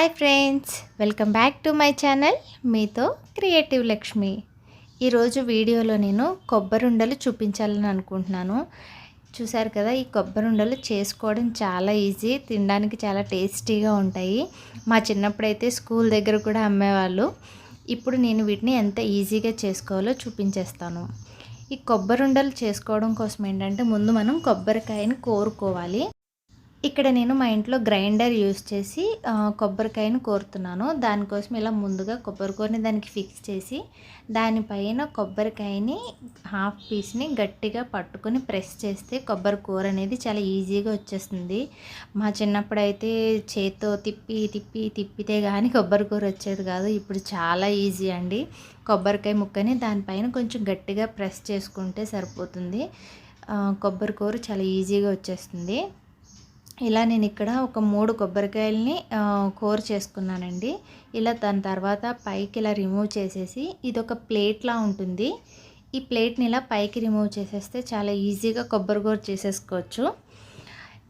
Hi friends welcome back to my channel. మీతో creative Lakshmi. ఈరోజు వీడియోలో నేను కొబ్బరుండలు చూపించాలని అనుకుంటున్నాను. చూసారు కదా ఈ కొబ్బరుండలు చేసుకోవడం చాలా ఈజీ తినడానికి చాలా టేస్టీగా ఉంటాయి. మా చిన్నప్పుడైతే స్కూల్ దగ్గర కూడా అమ్మేవాళ్ళు. ఇప్పుడు నేను వీటిని ఎంత ఈజీగా చేసుకోవాలో చూపించేస్తాను. ఈ కొబ్బరుండలు చేసుకోవడం కోసం ఏంటంటే ముందు మనం కొబ్బరికాయని కోరుకోవాలి. ఇక్కడ నేను మా ఇంట్లో గ్రైండర్ యూస్ చేసి కొబ్బరికాయను కోరుతున్నాను. దానికోసం ఇలా ముందుగా కొబ్బరికూరని దానికి ఫిక్స్ చేసి దానిపైన కొబ్బరికాయని హాఫ్ పీస్ని గట్టిగా పట్టుకొని ప్రెస్ చేస్తే కొబ్బరి కూర అనేది చాలా ఈజీగా వచ్చేస్తుంది. మా చిన్నప్పుడు అయితే చేత్తో తిప్పి తిప్పి తిప్పితే కానీ కొబ్బరి కూర వచ్చేది కాదు. ఇప్పుడు చాలా ఈజీ అండి. కొబ్బరికాయ ముక్కని దానిపైన కొంచెం గట్టిగా ప్రెస్ చేసుకుంటే సరిపోతుంది. కొబ్బరి కూర చాలా ఈజీగా వచ్చేస్తుంది. ఇలా నేను ఇక్కడ ఒక మూడు కొబ్బరికాయలని కోర్ చేసుకున్నానండి. ఇలా దాని తర్వాత పైకి ఇలా రిమూవ్ చేసేసి ఇది ఒక ప్లేట్లా ఉంటుంది. ఈ ప్లేట్ని ఇలా పైకి రిమూవ్ చేసేస్తే చాలా ఈజీగా కొబ్బరి కూర చేసేసుకోవచ్చు.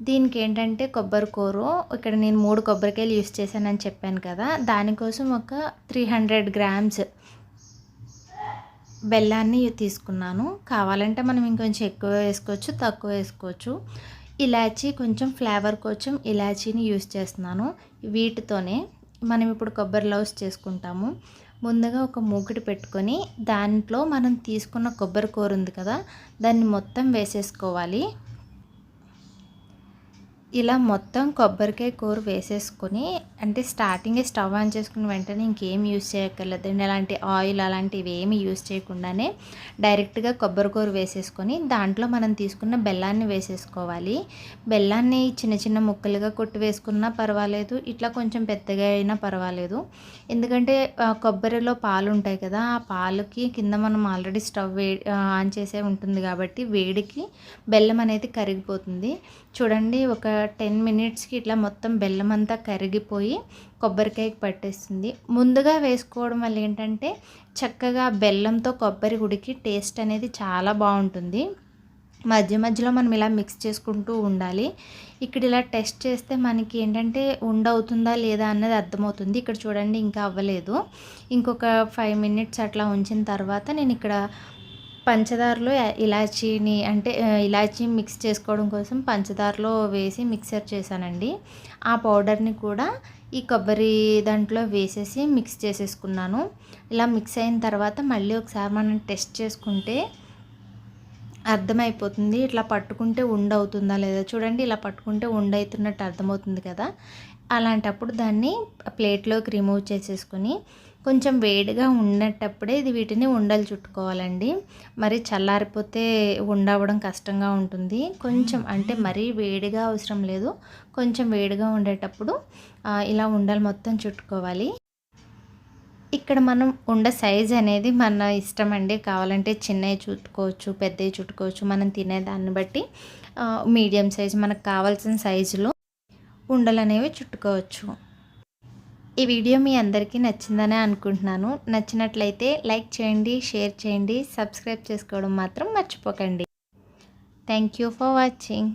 దీనికి ఏంటంటే కొబ్బరి కూర ఇక్కడ నేను మూడు కొబ్బరికాయలు యూస్ చేశానని చెప్పాను కదా దానికోసం ఒక త్రీ హండ్రెడ్ గ్రామ్స్ బెల్లాన్ని తీసుకున్నాను. కావాలంటే మనం ఇంకొంచెం ఎక్కువ వేసుకోవచ్చు తక్కువ వేసుకోవచ్చు. ఇలాచీ కొంచెం ఫ్లేవర్ కొంచెం ఇలాచీని యూస్ చేస్తున్నాను. వీటితోనే మనం ఇప్పుడు కొబ్బరి లవ్స్ చేసుకుంటాము. ముందుగా ఒక మూకిడి పెట్టుకొని దాంట్లో మనం తీసుకున్న కొబ్బరి కూర ఉంది కదా దాన్ని మొత్తం వేసేసుకోవాలి. ఇలా మొత్తం కొబ్బరికాయ కూర వేసేసుకొని అంటే స్టార్టింగే స్టవ్ ఆన్ చేసుకుని వెంటనే ఇంకేం యూజ్ చేయక్కర్లేదండి అలాంటి ఆయిల్ అలాంటివి ఏమి యూజ్ చేయకుండానే డైరెక్ట్గా కొబ్బరి కూర వేసేసుకొని దాంట్లో మనం తీసుకున్న బెల్లాన్ని వేసేసుకోవాలి. బెల్లాన్ని చిన్న చిన్న ముక్కలుగా కొట్టి వేసుకున్నా పర్వాలేదు ఇట్లా కొంచెం పెద్దగా అయినా పర్వాలేదు. ఎందుకంటే కొబ్బరిలో పాలు ఉంటాయి కదా ఆ పాలుకి కింద మనం ఆల్రెడీ స్టవ్ వే ఆన్ చేసే ఉంటుంది కాబట్టి వేడికి బెల్లం అనేది కరిగిపోతుంది. చూడండి ఒక టెన్ మినిట్స్కి ఇట్లా మొత్తం బెల్లం అంతా కరిగిపోయి కొబ్బరికాయకి పట్టేస్తుంది. ముందుగా వేసుకోవడం వల్ల ఏంటంటే చక్కగా బెల్లంతో కొబ్బరి ఉడికి టేస్ట్ అనేది చాలా బాగుంటుంది. మధ్య మధ్యలో మనం ఇలా మిక్స్ చేసుకుంటూ ఉండాలి. ఇక్కడ ఇలా టెస్ట్ చేస్తే మనకి ఏంటంటే ఉండవుతుందా లేదా అన్నది అర్థమవుతుంది. ఇక్కడ చూడండి ఇంకా అవ్వలేదు. ఇంకొక ఫైవ్ మినిట్స్ అట్లా ఉంచిన తర్వాత నేను ఇక్కడ పంచదారలో ఇలాచీని అంటే ఇలాచీ మిక్స్ చేసుకోవడం కోసం పంచదారలో వేసి మిక్సర్ చేశానండి. ఆ పౌడర్ని కూడా ఈ కొబ్బరి దాంట్లో వేసేసి మిక్స్ చేసేసుకున్నాను. ఇలా మిక్స్ అయిన తర్వాత మళ్ళీ ఒకసారి మనం టెస్ట్ చేసుకుంటే అర్థమైపోతుంది. ఇట్లా పట్టుకుంటే ఉండవుతుందా లేదా? చూడండి ఇలా పట్టుకుంటే ఉండవుతున్నట్టు అర్థమవుతుంది కదా. అలాంటప్పుడు దాన్ని ప్లేట్లోకి రిమూవ్ చేసేసుకొని కొంచెం వేడిగా ఉండేటప్పుడే ఇది వీటిని ఉండలు చుట్టుకోవాలండి. మరి చల్లారిపోతే ఉండవడం కష్టంగా ఉంటుంది. కొంచెం అంటే మరీ వేడిగా అవసరం లేదు. కొంచెం వేడిగా ఉండేటప్పుడు ఇలా ఉండలు మొత్తం చుట్టుకోవాలి. ఇక్కడ మనం ఉండ సైజ్ అనేది మన ఇష్టం అండి. కావాలంటే చిన్నవి చుట్టుకోవచ్చు పెద్దవి చుట్టుకోవచ్చు. మనం తినేదాన్ని బట్టి మీడియం సైజ్ మనకు కావాల్సిన సైజులో ఉండలు అనేవి చుట్టుకోవచ్చు. ఈ వీడియో మీ అందరికీ నచ్చిందనే అనుకుంటున్నాను. నచ్చినట్లయితే లైక్ చేయండి షేర్ చేయండి సబ్స్క్రైబ్ చేసుకోవడం మాత్రం మర్చిపోకండి. Thank you for watching.